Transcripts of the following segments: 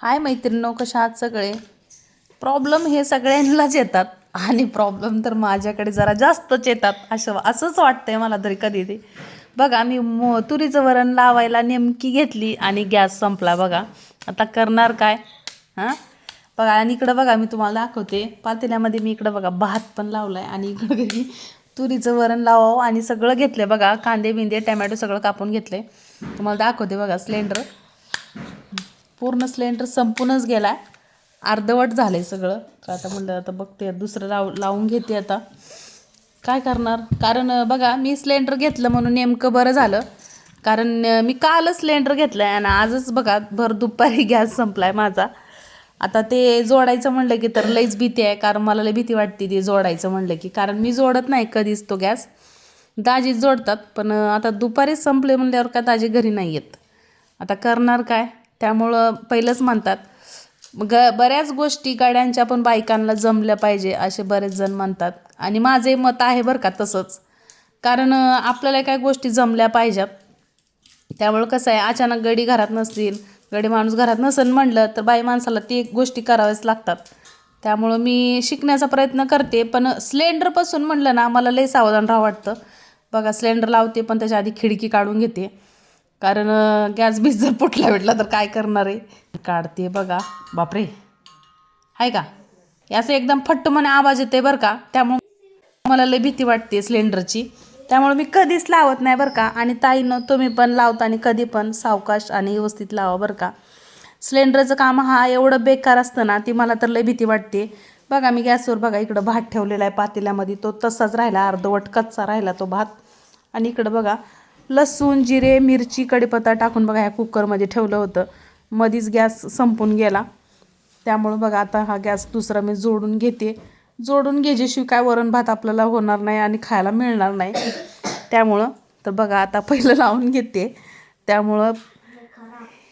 हाय मैत्रिणो कशा आहात सगळे? प्रॉब्लेम हे सगळ्यांनाच येतात. आणि प्रॉब्लेम तर माझ्याकडे जरा जास्तच येतात. असं असंच वाटतंय मला तरी कधी ते बघा मी मो तुरीचं वरण लावायला नेमकी घेतली आणि गॅस संपला बघा. आता करणार काय? हां? बघा आणि इकडं बघा मी तुम्हाला दाखवते. पातेल्यामध्ये मी इकडं बघा भात पण लावला आहे आणि इकडं घरी तुरीचं वरण लावावं आणि सगळं घेतलं बघा. कांदे बिंदे टमॅटो सगळं कापून घेतले तुम्हाला दाखवते बघा सिलेंडर. पूर्ण सिलेंडर संपूनच गेला आहे अर्धवट झालं आहे सगळं. तर आता म्हणलं आता बघते दुसरं लाव लावून घेते आता. काय करणार? कारण बघा मी सिलेंडर घेतलं म्हणून नेमकं बरं झालं. कारण मी कालच सिलेंडर घेतलं आहे आणि आजच बघा भर दुपारी गॅस संपला आहे माझा. आता ते जोडायचं म्हणलं की तर लईच भीती आहे कारण मला लई भीती वाटते ते जोडायचं म्हणलं की. कारण मी जोडत नाही कधीच तो गॅस. दाजी जोडतात पण आता दुपारीच संपले म्हणल्यावर का दाजी घरी नाही येत. आता करणार काय? त्यामुळं पहिलंच म्हणतात ग बऱ्याच गोष्टी गाड्यांच्या पण बायकांना जमल्या पाहिजे असे बरेच जण म्हणतात. आणि माझे मत आहे बरं का तसंच. कारण आपल्याला काय गोष्टी जमल्या पाहिजेत. त्यामुळं कसं आहे अचानक गडी घरात नसतील गडी माणूस घरात नसेल म्हणलं तर बाई माणसाला ते गोष्टी कराव्याच लागतात. त्यामुळं मी शिकण्याचा प्रयत्न करते पण सिलेंडरपासून म्हणलं ना मला लई सावधान राहावं वाटतं. बघा सिलेंडर लावते पण त्याच्या आधी खिडकी काढून घेते. कारण गॅस बीस जर फुटला भेटला तर काय करणार आहे? काढते बघा. बापरे. आहे का? याचं एकदम फट्ट म्हणे आवाज येते बरं का? त्यामुळं मला लई भीती वाटते सिलेंडरची. त्यामुळे मी कधीच लावत नाही बरं का. आणि ताईनं तुम्ही पण लावताना कधी पण सावकाश आणि व्यवस्थित लावा बरं का. सिलेंडरचं काम हा एवढं बेकार असतं ना ती मला तर लई भीती वाटते. बघा मी गॅसवर बघा इकडं भात ठेवलेला आहे पातेल्यामध्ये. तो तसाच राहिला अर्धवट कच्चा राहिला तो भात. आणि इकडं बघा लसूण जिरे मिरची कढीपत्ता टाकून बघा ह्या कुकरमध्ये ठेवलं होतं. मधीच गॅस संपून गेला. त्यामुळं बघा आता हा गॅस दुसरा मी जोडून घेते. जोडून घ्यायच्याशिवाय काय वरण भात आपल्याला होणार नाही आणि खायला मिळणार नाही. त्यामुळं तर बघा आता पहिलं लावून घेते. त्यामुळं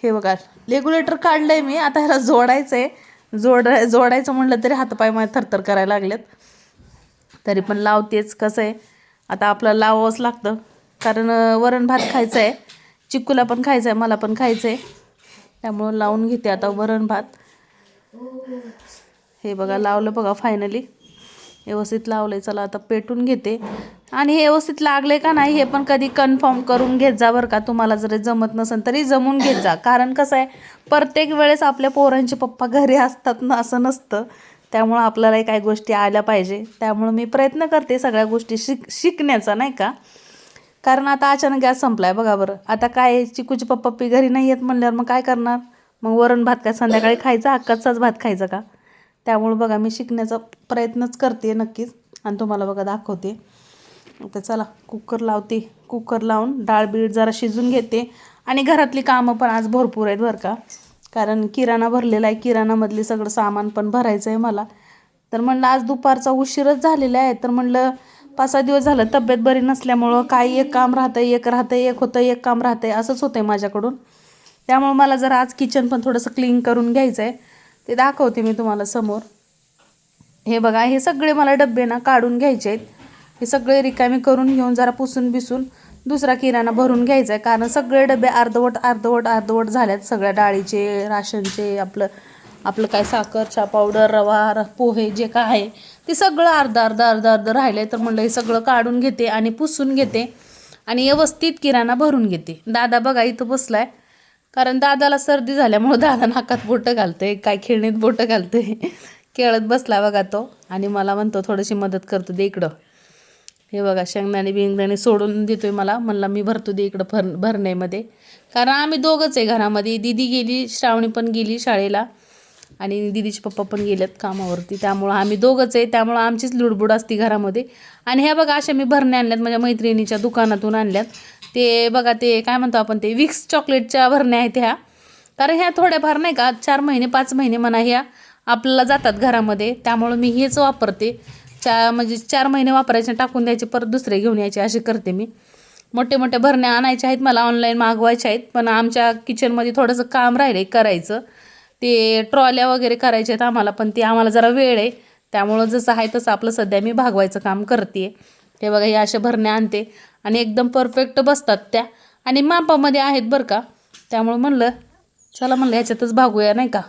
हे बघा रेग्युलेटर काढलं आहे मी. आता ह्याला जोडायचं आहे जोड जोडायचं म्हणलं तरी हातपाय माझे थरथर करायला लागलेत. तरी पण लावतेच कसं आहे. आता आपलं लावावंच लागतं. कारण वरण भात खायचं आहे चिक्कूला पण खायचं आहे मला पण खायचं आहे त्यामुळं लावून घेते आता वरण भात. हे बघा लावलं बघा फायनली व्यवस्थित लावलं आहे चला आता पेटून घेते. आणि हे व्यवस्थित लागले का नाही हे पण कधी कन्फर्म करून घेत जा बरं का. तुम्हाला जरी जमत नसेल तरी जमून घेत जा. कारण कसं आहे प्रत्येक वेळेस आपल्या पोरांचे पप्पा घरी असतात ना असं नसतं. त्यामुळं आपल्यालाही काही गोष्टी आल्या पाहिजे. त्यामुळं मी प्रयत्न करते सगळ्या गोष्टी शिक शिकण्याचा नाही का? कारण आता अचानक गॅस संपला आहे बघा बरं. आता काय चिकूची पप्पा पप्पी घरी नाही येत म्हणल्यावर मग काय करणार? मग वरण भात काय संध्याकाळी खायचा? हक्काचाच भात खायचा का? त्यामुळे बघा मी शिकण्याचा प्रयत्नच करते नक्कीच. आणि तुम्हाला बघा दाखवते. तर चला कुकर लावते. कुकर लावून डाळ बीळ जरा शिजून घेते. आणि घरातली कामं पण आज भरपूर आहेत बरं का. कारण किराणा भरलेला आहे. किराणामधले सगळं सामान पण भरायचं आहे मला. तर म्हणलं आज दुपारचा उशीरच झालेला आहे. तर म्हणलं पाच सहा दिवस झालं तब्येत बरी नसल्यामुळं काही एक काम राहतं एक राहतं एक होतं एक काम राहतं आहे असंच होतं आहे माझ्याकडून. त्यामुळं मला जरा आज किचन पण थोडंसं क्लीन करून घ्यायचं आहे ते दाखवते मी तुम्हाला समोर. हे बघा हे सगळे मला डबे ना काढून घ्यायचे आहेत हे सगळे रिकामे करून घेऊन जरा पुसून बिसून दुसरा किराणा भरून घ्यायचा आहे कारण सगळे डबे अर्धवट अर्धवट अर्धवट झाल्यात सगळ्या डाळीचे राशनचे आपलं आपलं काय साखर चहा पावडर रवा पोहे जे काय आहे ते सगळं अर्धा अर्ध अर्धा अर्ध राहिलं आहे तर म्हणलं हे सगळं काढून घेते आणि पुसून घेते आणि व्यवस्थित किराणा भरून घेते. दादा बघा इथं बसला आहे कारण दादाला सर्दी झाल्यामुळं दादा नाकात बोटं घालते काय खेळणीत बोटं घालते खेळत बसला बघा तो आणि मला म्हणतो थोडीशी मदत करतो दे इकडं. हे बघा शेंगदाणे बिंगदाणे सोडून देतोय मला. म्हणला मी भरतो दे इकडं भर भरण्यामध्ये. कारण आम्ही दोघंच आहे घरामध्ये. दिदी गेली श्रावणी पण गेली शाळेला. आणि दिदीचे पप्पा पण गेलेत कामावरती. त्यामुळं आम्ही दोघंच आहे त्यामुळं आमचीच लुडबुड असते घरामध्ये. आणि ह्या बघा अशा मी भरण्या आणल्यात माझ्या मैत्रिणीच्या दुकानातून आणल्यात. ते बघा ते काय म्हणतो आपण ते विक्स चॉकलेटच्या भरण्या आहेत ह्या. कारण ह्या थोड्याफार नाही का चार महिने पाच महिने म्हणा ह्या आपल्याला जातात घरामध्ये. त्यामुळं मी हेच वापरते. चा म्हणजे चार महिने वापरायचे टाकून द्यायचे परत दुसरे घेऊन यायचे असे करते मी. मोठे मोठे भरण्या आणायच्या आहेत मला ऑनलाईन मागवायच्या आहेत. पण आमच्या किचनमध्ये थोडंसं काम राहिलं आहे करायचं. ते ट्रॉल्या वगैरे करायचे आहेत आम्हाला पण ते आम्हाला जरा वेळ आहे. त्यामुळं जसं आहे तसं आपलं सध्या मी भागवायचं काम करते हे बघा हे अशा भरण्या आणते. आणि एकदम परफेक्ट बसतात त्या. आणि मापामध्ये आहेत बरं का. त्यामुळं म्हणलं चला म्हणलं ह्याच्यातच भागूया नाही का?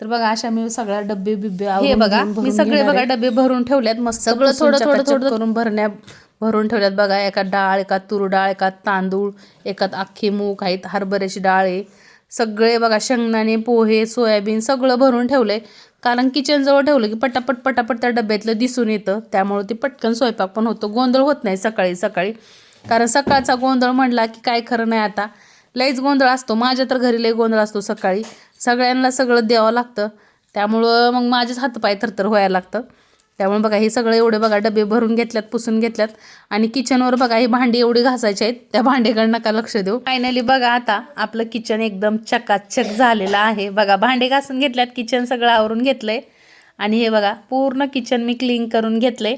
तर बघा अशा मी सगळ्या डब्बे बिब्बे हे बघा मी सगळे बघा डबे भरून ठेवल्यात. मस्त सगळं थोडं थोडं थोडं करून भरण्या भरून ठेवल्यात. बघा एका डाळ एका तूर डाळ एका तांदूळ एकात अख्खी मूग आहेत हरभऱ्याची डाळ आहे. सगळे बघा शेंगदाणे पोहे सोयाबीन सगळं भरून ठेवलं आहे कारण किचनजवळ ठेवलं की पटापट पटापट त्या डब्यातलं दिसून येतं. त्यामुळे ती पटकन स्वयंपाक पण होतो. गोंधळ होत नाही सकाळी सकाळी. कारण सकाळचा गोंधळ म्हणला की काय खरं नाही आता. लईच गोंधळ असतो. माझ्या तर घरी लई गोंधळ असतो सकाळी. सगळ्यांना सगळं द्यावं लागतं. त्यामुळं मग माझेच हातपाय थरथर व्हायला लागतं. त्यामुळे बघा हे सगळे एवढे बघा डबे भरून घेतल्यात पुसून घेतल्यात. आणि किचनवर बघा ही भांडी एवढी घासायची आहेत. त्या भांडेकडे नका लक्ष देऊ. फायनली बघा आता आपलं किचन एकदम चकाचक झालेलं आहे. बघा भांडे घासून घेतल्यात किचन सगळं आवरून घेतलंय. आणि हे बघा पूर्ण किचन मी क्लीन करून घेतलंय.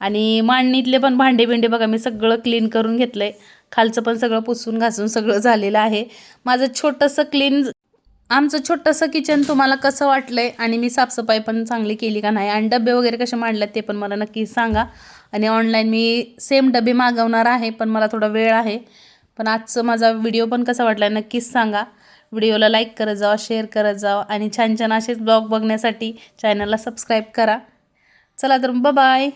आणि मांडणीतले पण भांडे बिंडे बघा मी सगळं क्लीन करून घेतलंय. खालचं पण सगळं पुसून घासून सगळं झालेलं आहे. माझं छोटंसं क्लीन आमचं छोटंसं किचन तुम्हाला कसं वाटलंय आणि मी साफसफाई पण चांगली केली का नाही? आणि डबे वगैरे कसे मांडलेत ते पण मला नक्की सांगा. आणि ऑनलाईन मी सेम डबे मागवणार आहे पण मला थोडा वेळ आहे. पण आजचं माझा व्हिडिओ पण कसा वाटला नक्कीच सांगा. व्हिडिओला लाईक करत जावा शेअर करत जावा आणि छान छान असेच ब्लॉग बघण्यासाठी चॅनलला सबस्क्राईब करा. चला तर बाय